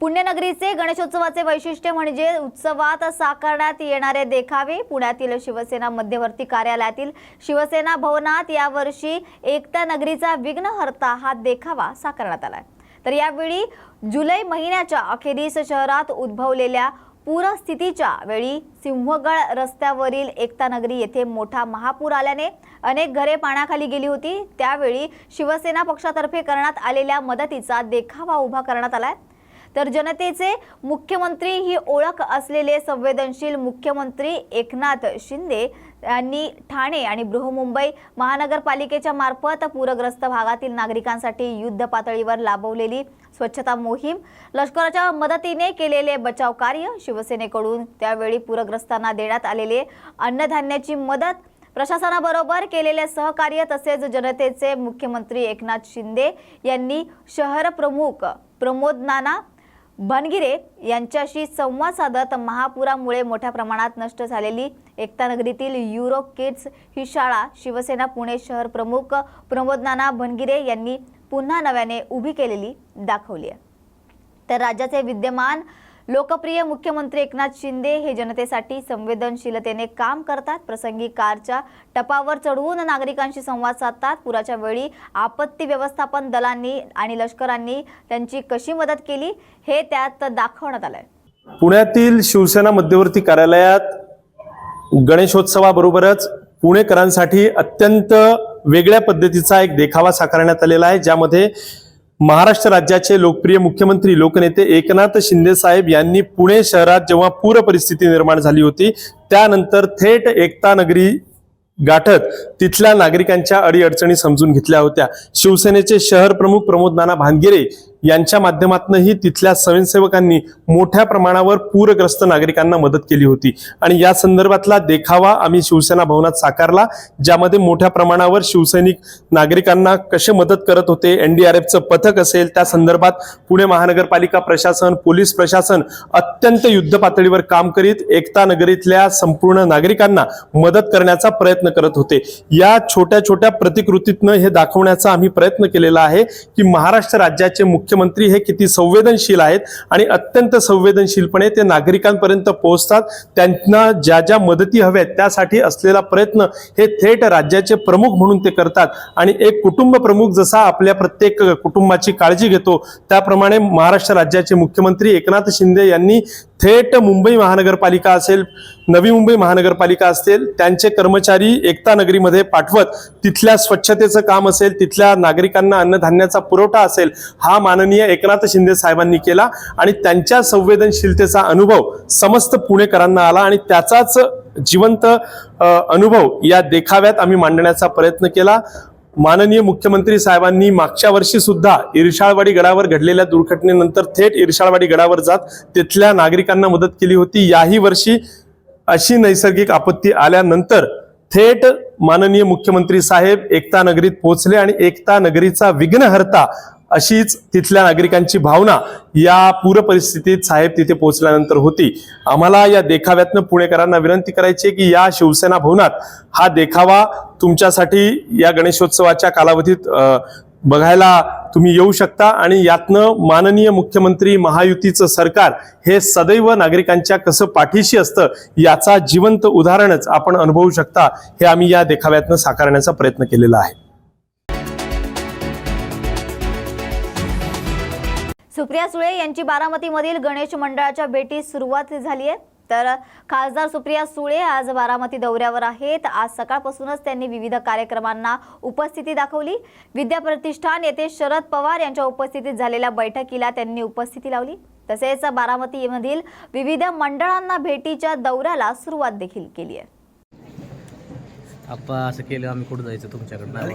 पुण्यनगरीचे गणेशोत्सवाचे वैशिष्ट्य म्हणजे उत्सवात साकारण्यात येणारे देखावे. पुण्यातील शिवसेना मध्यवर्ती कार्यालयातील शिवसेना भवनात यावर्षी एकता नगरीचा विघ्नहर्ता हा देखावा साकारण्यात आलाय. तर यावेळी जुलै महिन्याच्या अखेरीस शहरात उद्भवलेल्या पूरस्थितीच्या वेळी सिंहगड रस्त्यावरील एकता नगरी येथे मोठा महापूर आल्याने अनेक घरे पाण्याखाली गेली होती. त्यावेळी शिवसेना पक्षातर्फे करण्यात आलेल्या मदतीचा देखावा उभा करण्यात आलाय. तर जनतेचे मुख्यमंत्री ही ओळख असलेले संवेदनशील मुख्यमंत्री एकनाथ शिंदे यांनी ठाणे आणि बृहमुंबई महानगरपालिकेच्या मार्फत पूरग्रस्त भागातील नागरिकांसाठी युद्ध पातळीवर लाभवलेली स्वच्छता मोहीम लष्कराच्या मदतीने केलेले बचाव कार्य शिवसेनेकडून त्यावेळी पूरग्रस्तांना देण्यात आलेले अन्नधान्याची मदत प्रशासनाबरोबर केलेले सहकार्य तसेच जनतेचे मुख्यमंत्री एकनाथ शिंदे यांनी शहर प्रमुख प्रमोद नाना बनगिरे यांच्याशी संवाद साधत महापुरामुळे मोठ्या प्रमाणात नष्ट झालेली एकता नगरीतील युरो किड्स ही शाळा शिवसेना पुणे शहर प्रमुख प्रमोद नाना बनगिरे यांनी पुन्हा नव्याने उभी केलेली दाखवली आहे. तर राज्याचे विद्यमान लोकप्रिय मुख्यमंत्री एकनाथ शिंदे हे जनतेसाठी संवेदनशीलतेने काम करतात. प्रसंगी कारच्या टपावर चढवून नागरिकांशी संवाद साधतात. पुराच्या वेळी आपत्ती व्यवस्थापन दलांनी आणि लष्करांनी त्यांची कशी मदत केली हे त्यात दाखवण्यात आलंय. पुण्यातील शिवसेना मध्यवर्ती कार्यालयात गणेशोत्सवाबरोबरच पुणेकरांसाठी अत्यंत वेगळ्या पद्धतीचा एक देखावा साकारण्यात आलेला आहे ज्यामध्ये महाराष्ट्र राज्याचे लोकप्रिय मुख्यमंत्री लोकनेते एकनाथ शिंदे साहेब यांनी पुणे शहरात जेव्हा पूर परिस्थिती निर्माण झाली होती त्यानंतर थेट एकता नगरी गाठत तिथल्या नागरिकांच्या अडीअडचणी समजून घेतल्या होत्या. शिवसेनेचे शहर प्रमुख प्रमोद नाना भानगिरे यांच्या माध्यमातूनही तिथल्या स्वयंसेवकांनी मोठ्या प्रमाणावर पूरग्रस्त नागरिकांना मदत केली होती. आणि या संदर्भातला देखावा आम्ही शिवसेना भवनात साकारला ज्यामध्ये मोठ्या प्रमाणावर शिवसैनिक नागरिकांना कसे मदत करत होते एनडीआरएफचं पथक असेल त्या संदर्भात पुणे महानगरपालिका प्रशासन पोलीस प्रशासन अत्यंत युद्ध पातळीवर काम करीत एकता नगरीतल्या संपूर्ण नागरिकांना मदत करण्याचा प्रयत्न करत होते. या छोट्या छोट्या प्रतिकृतीतनं हे दाखवण्याचा आम्ही प्रयत्न केलेला आहे की महाराष्ट्र राज्याचे मुख्य मुख्यमंत्री हे किती संवेदनशील आहेत आणि अत्यंत संवेदनशीलपणे ते नागरिकांपर्यंत पोहोचतात. त्यांना ज्या ज्या मदती हव्यात त्यासाठी असलेला प्रयत्न हे थेट राज्याचे प्रमुख म्हणून ते करतात. आणि एक कुटुंब प्रमुख जसा आपल्या प्रत्येक कुटुंबाची काळजी घेतो त्याप्रमाणे महाराष्ट्र राज्याचे मुख्यमंत्री एकनाथ शिंदे यांनी थेट मुंबई महानगरपालिका असेल नवी मुंबई महानगरपालिका असेल त्यांचे कर्मचारी एकता नगरीमध्ये पाठवत तिथल्या स्वच्छतेचं काम असेल तिथल्या नागरिकांना अन्नधान्याचा पुरवठा असेल हा माननीय एकनाथ शिंदे साहेबांनी केला आणि त्यांच्या संवेदनशीलतेचा अनुभव समस्त पुणेकरांना आला आणि त्याचाच जिवंत अनुभव या देखाव्यात आम्ही मांडण्याचा प्रयत्न केला. माननीय मुख्यमंत्री साहेबांनी मागच्या वर्षी सुद्धा इरशाळवाडी गडावर घडलेल्या दुर्घटनेनंतर थेट इरशाळवाडी गडावर जात तिथल्या नागरिकांना मदत केली होती. याही वर्षी अशी नैसर्गिक आपत्ती आल्यानंतर थेट माननीय मुख्यमंत्री साहेब एकता नगरीत पोहोचले आणि एकता नगरीचा विघ्नहर्ता अशीच तिथल्या नागरिकांची भावना या पूर परिस्थितीत साहेब तिथे पोहोचल्यानंतर होती. आम्हाला या देखाव्यातनं पुणेकरांना विनंती करायची आहे की या शिवसेना भवनात हा देखावा तुमच्यासाठी या गणेशोत्सवाच्या कालावधीत बघायला तुम्ही येऊ शकता आणि यातनं माननीय मुख्यमंत्री महायुतीचं सरकार हे सदैव नागरिकांच्या कसं पाठीशी असतं याचा जिवंत उदाहरणच आपण अनुभवू शकता हे आम्ही या देखाव्यातनं साकारण्याचा प्रयत्न केलेला आहे. सुप्रिया सुळे यांची बारामतीमधील गणेश मंडळाच्या भेटीस सुरुवात झाली आहे. तर खासदार सुप्रिया सुळे आज बारामती दौऱ्यावर आहेत. आज सकाळपासूनच त्यांनी विविध कार्यक्रमांना उपस्थिती दाखवली. विद्या प्रतिष्ठान येथे शरद पवार यांच्या उपस्थितीत झालेल्या बैठकीला त्यांनी उपस्थिती लावली. तसेच बारामतीमधील विविध मंडळांना भेटीच्या दौऱ्याला सुरुवात देखील केली आहे. असं केलं आम्ही कुठं जायचं तुमच्याकडं नाही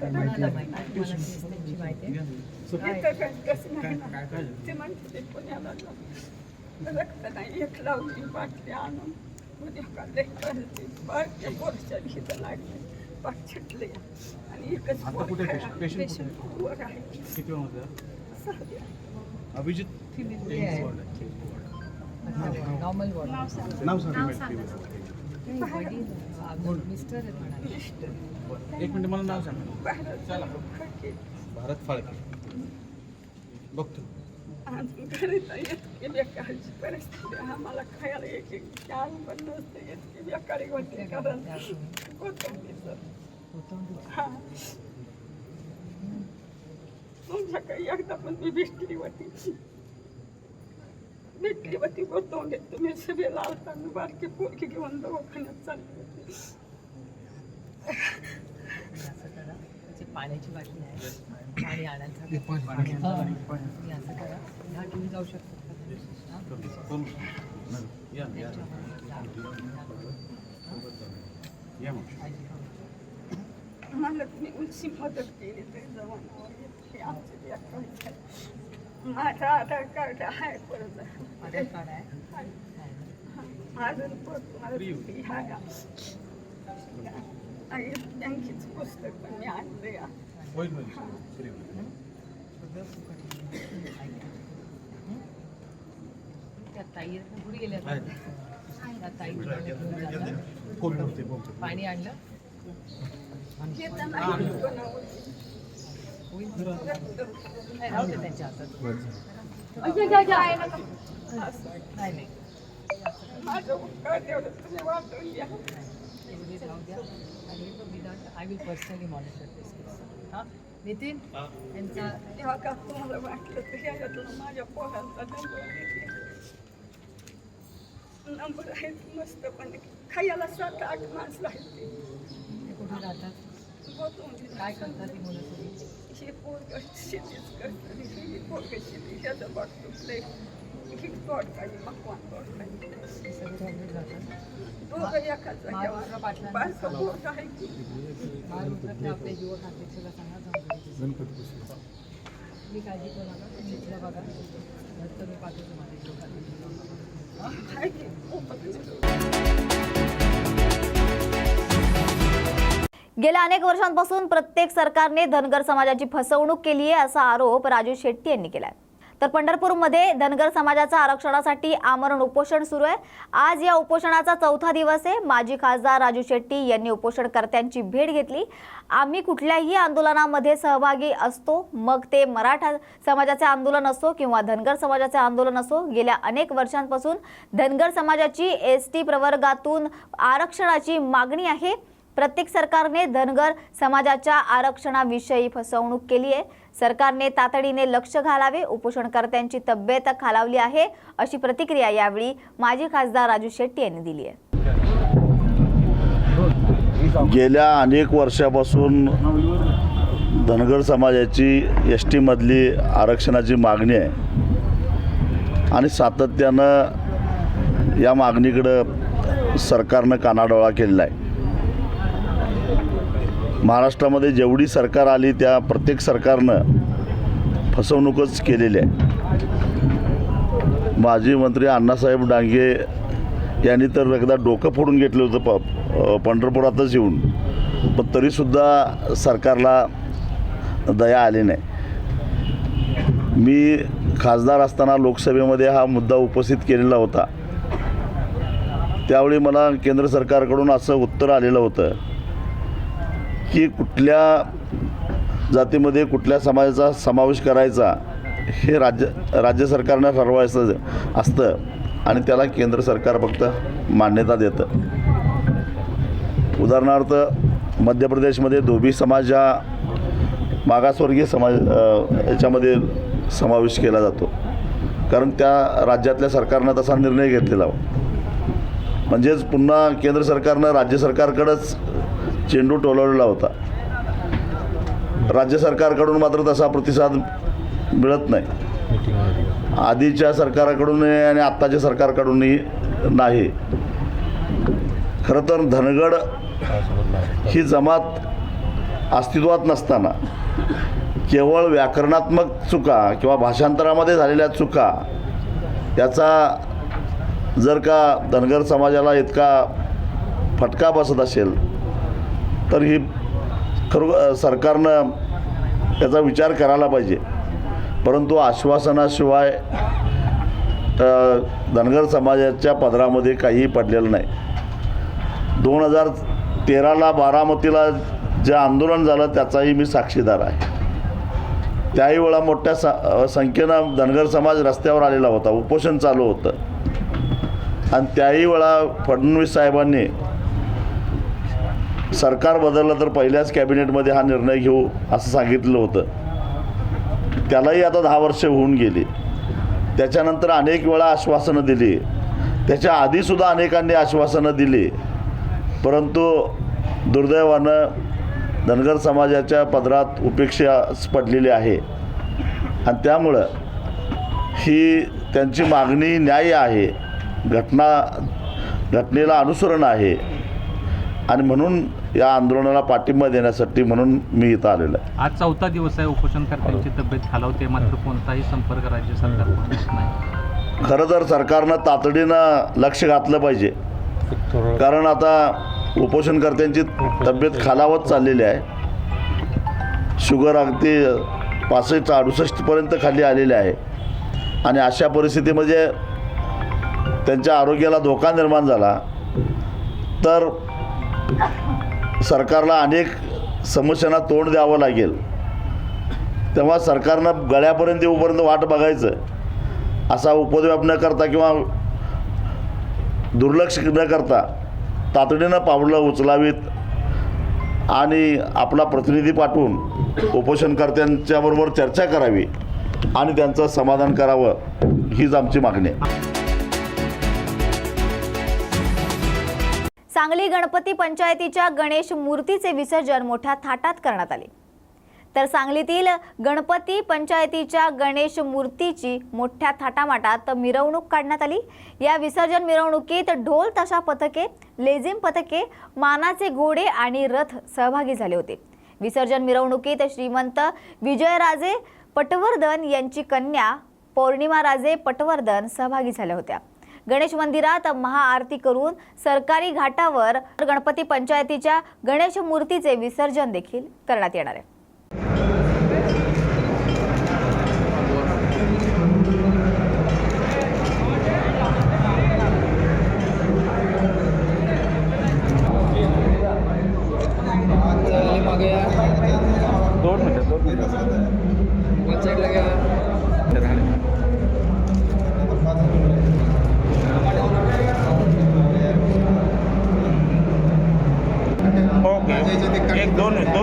कुणाला माहिती त्यांची माहिती आहे रक्त नाही एक लावली बाटली आणून उद्या का लेकरांची बारक्या पोरच्या हिथं लागली पाठ छिटले आणि एकच आहे. Patient वर आहे किती होतं सध्या. अभिजित नॉर्मल वॉर्ड नाव सांगा मिस्टर आहेत एक मिनिट मला नाव सांगा. चला. भारत फाळके. बघतो. आणि घरी तर इतकी बेकारची परिस्थिती. आम्हाला खायला एक एक चार पण नसते इतकी बेकारी होती कारण कोथिंबीर. हा. तुमच्याकडे एकदा पण मी भेटली होती. भेटली होती गोतवंडे तुम्ही सभेला आलता मी बारकी पोरकी घेऊन दवाखान्यात चालली होती. पाण्याची बाटली आहे पाणी आणायचं तुम्ही असं करा ह्या घेऊन जाऊ शकता या या या मला तुम्ही उंची मदत केली तरी जमानावर येत. हे आमचे बेकार आधार कार्ड आहे परत आधार कार्ड आहे अजून परत मला सुट्टी आहे आणि बँकेचं पुस्तक पण मी आणले होईल होईल? त्या ताई कुठे गेल्या त्या ताई पाणी आणलं? घेताना राहू दे त्यांच्या हातात. नाही नाही. माझं उपकार तेवढं तुम्ही वाटून घ्या. एवढे राहू द्या. आणि without I will personally monitor this case हां नितीन यांचा तेव्हा का तुम्हाला वाटलं तर ह्याच्यातून माझ्या पोरांचा नंबर नंबर आहे मस्त पण खायला सात आठ माणसं आहेत ते कुठे राहतात काय करतात ती मुलं सगळी हे पोरग शेतीच करतात पोरग शेती ह्याचं बाग तुटलंय ही तोड काढली मकवान तोड काढली सगळे आपल्या युवक अध्यक्षाला सांगा जाऊन मी काळजी करू नका तुम्ही इथलं बघा पाठवतो माझ्या गेल्या अनेक वर्षांपासून प्रत्येक सरकारने धनगर समाजाची फसवणूक केली आहे असा आरोप राजू शेट्टी यांनी केला आहे तर पंढरपूरमध्ये धनगर समाजाच्या आरक्षणासाठी आमरण उपोषण सुरू आहे. आज या उपोषणाचा चौथा दिवस आहे. माजी खासदार राजू शेट्टी यांनी उपोषणकर्त्यांची भेट घेतली. आम्ही कुठल्याही आंदोलनामध्ये सहभागी असतो. मग ते मराठा समाजाचे आंदोलन असो किंवा धनगर समाजाचे आंदोलन असो गेल्या अनेक वर्षांपासून धनगर समाजाची एस टी प्रवर्गातून आरक्षणाची मागणी आहे. प्रत्येक सरकारने धनगर समाजाच्या आरक्षणाविषयी फसवणूक केली आहे. सरकारने तातडीने लक्ष घालावे उपोषणकर्त्यांची तब्येत खालावली आहे अशी प्रतिक्रिया यावेळी माजी खासदार राजू शेट्टी यांनी दिली आहे. गेल्या अनेक वर्षापासून धनगर समाजाची एस टीमधली आरक्षणाची मागणी आहे. आणि सातत्यानं या मागणीकडं सरकारनं कानाडोळा केलेला आहे. महाराष्ट्रामध्ये जेवढी सरकार आली त्या प्रत्येक सरकारनं फसवणूकच केलेली आहे. माजी मंत्री अण्णासाहेब डांगे यांनी तर एकदा डोकं फोडून घेतलं होतं प पंढरपुरातच येऊन. पण तरीसुद्धा सरकारला दया आली नाही. मी खासदार असताना लोकसभेमध्ये हा मुद्दा उपस्थित केलेला होता. त्यावेळी मला केंद्र सरकारकडून असं उत्तर आलेलं होतं. की कुठल्या जातीमध्ये कुठल्या समाजाचा समावेश करायचा हे राज्य राज्य सरकारनं ठरवायचं असतं आणि त्याला केंद्र सरकार फक्त मान्यता देतं. उदाहरणार्थ मध्य प्रदेशमध्ये धोबी समाज हा मागासवर्गीय समाज याच्यामध्ये समावेश केला जातो. कारण त्या राज्यातल्या सरकारनं तसा निर्णय घेतलेला हो. म्हणजेच पुन्हा केंद्र सरकारनं राज्य सरकारकडंच चेंडू टोलवलेला होता. राज्य सरकारकडून मात्र तसा प्रतिसाद मिळत नाही. आधीच्या सरकारकडूनही आणि आत्ताच्या सरकारकडूनही नाही. खरं तर धनगड ही जमात अस्तित्वात नसताना केवळ व्याकरणात्मक चुका किंवा भाषांतरामध्ये झालेल्या चुका याचा जर का धनगर समाजाला इतका फटका बसत असेल तर ही खरो सरकारनं याचा विचार करायला पाहिजे. परंतु आश्वासनाशिवाय धनगर समाजाच्या पदरामध्ये काहीही पडलेलं नाही. दोन हजार तेराला बारामतीला जे आंदोलन झालं त्याचाही मी साक्षीदार आहे. त्याही वेळा मोठ्या सा संख्येनं धनगर समाज रस्त्यावर आलेला होता उपोषण चालू होतं. आणि त्याही वेळा फडणवीस साहेबांनी सरकार बदललं तर पहिल्याच कॅबिनेटमध्ये हा निर्णय घेऊ असं सांगितलं होतं. त्यालाही आता दहा वर्ष होऊन गेली. त्याच्यानंतर अनेक वेळा आश्वासनं दिली. त्याच्या आधीसुद्धा अनेकांनी आश्वासनं दिली. परंतु दुर्दैवानं धनगर समाजाच्या पदरात उपेक्षाच पडलेली आहे. आणि त्यामुळं ही त्यांची मागणी न्याय आहे. घटना घटनेला अनुसरण आहे. आणि म्हणून या आंदोलनाला पाठिंबा देण्यासाठी म्हणून मी इथं आलेलो आहे. आज चौथा दिवस आहे उपोषणकर्त्यांची तब्येत खालावते मात्र कोणताही संपर्क राज्य होत नाही. खरं तर सरकारनं तातडीनं लक्ष घातलं पाहिजे. कारण आता उपोषणकर्त्यांची तब्येत खालावत चाललेली आहे. शुगर अगदी पासष्ट अडुसष्टपर्यंत खाली आलेली आहे. आणि अशा परिस्थितीमध्ये त्यांच्या आरोग्याला धोका निर्माण झाला. तर सरकारला अनेक समस्यांना तोंड द्यावं लागेल. तेव्हा सरकारनं गळ्यापर्यंत येऊपर्यंत वाट बघायचं. असा उपद्व्याप न करता किंवा दुर्लक्ष न करता तातडीनं पावलं उचलावीत आणि आपला प्रतिनिधी पाठवून उपोषणकर्त्यांच्याबरोबर चर्चा करावी आणि त्यांचं समाधान करावं हीच आमची मागणी आहे. सांगली गणपती पंचायतीच्या गणेश मूर्तीचे विसर्जन मोठ्या थाटात करण्यात आले. तर सांगलीतील गणपती पंचायतीच्या गणेश मूर्तीची मोठ्या थाटामाटात मिरवणूक काढण्यात आली. या विसर्जन मिरवणुकीत ढोल तशा पथके लेझिम पथके मानाचे घोडे आणि रथ सहभागी झाले होते. विसर्जन मिरवणुकीत श्रीमंत विजयराजे पटवर्धन यांची कन्या पौर्णिमाराजे पटवर्धन सहभागी झाल्या होत्या. गणेश मंदिरात महाआरती करून सरकारी घाटावर गणपती पंचायतीच्या गणेश मूर्तीचे विसर्जन देखील करण्यात येणार आहे. millones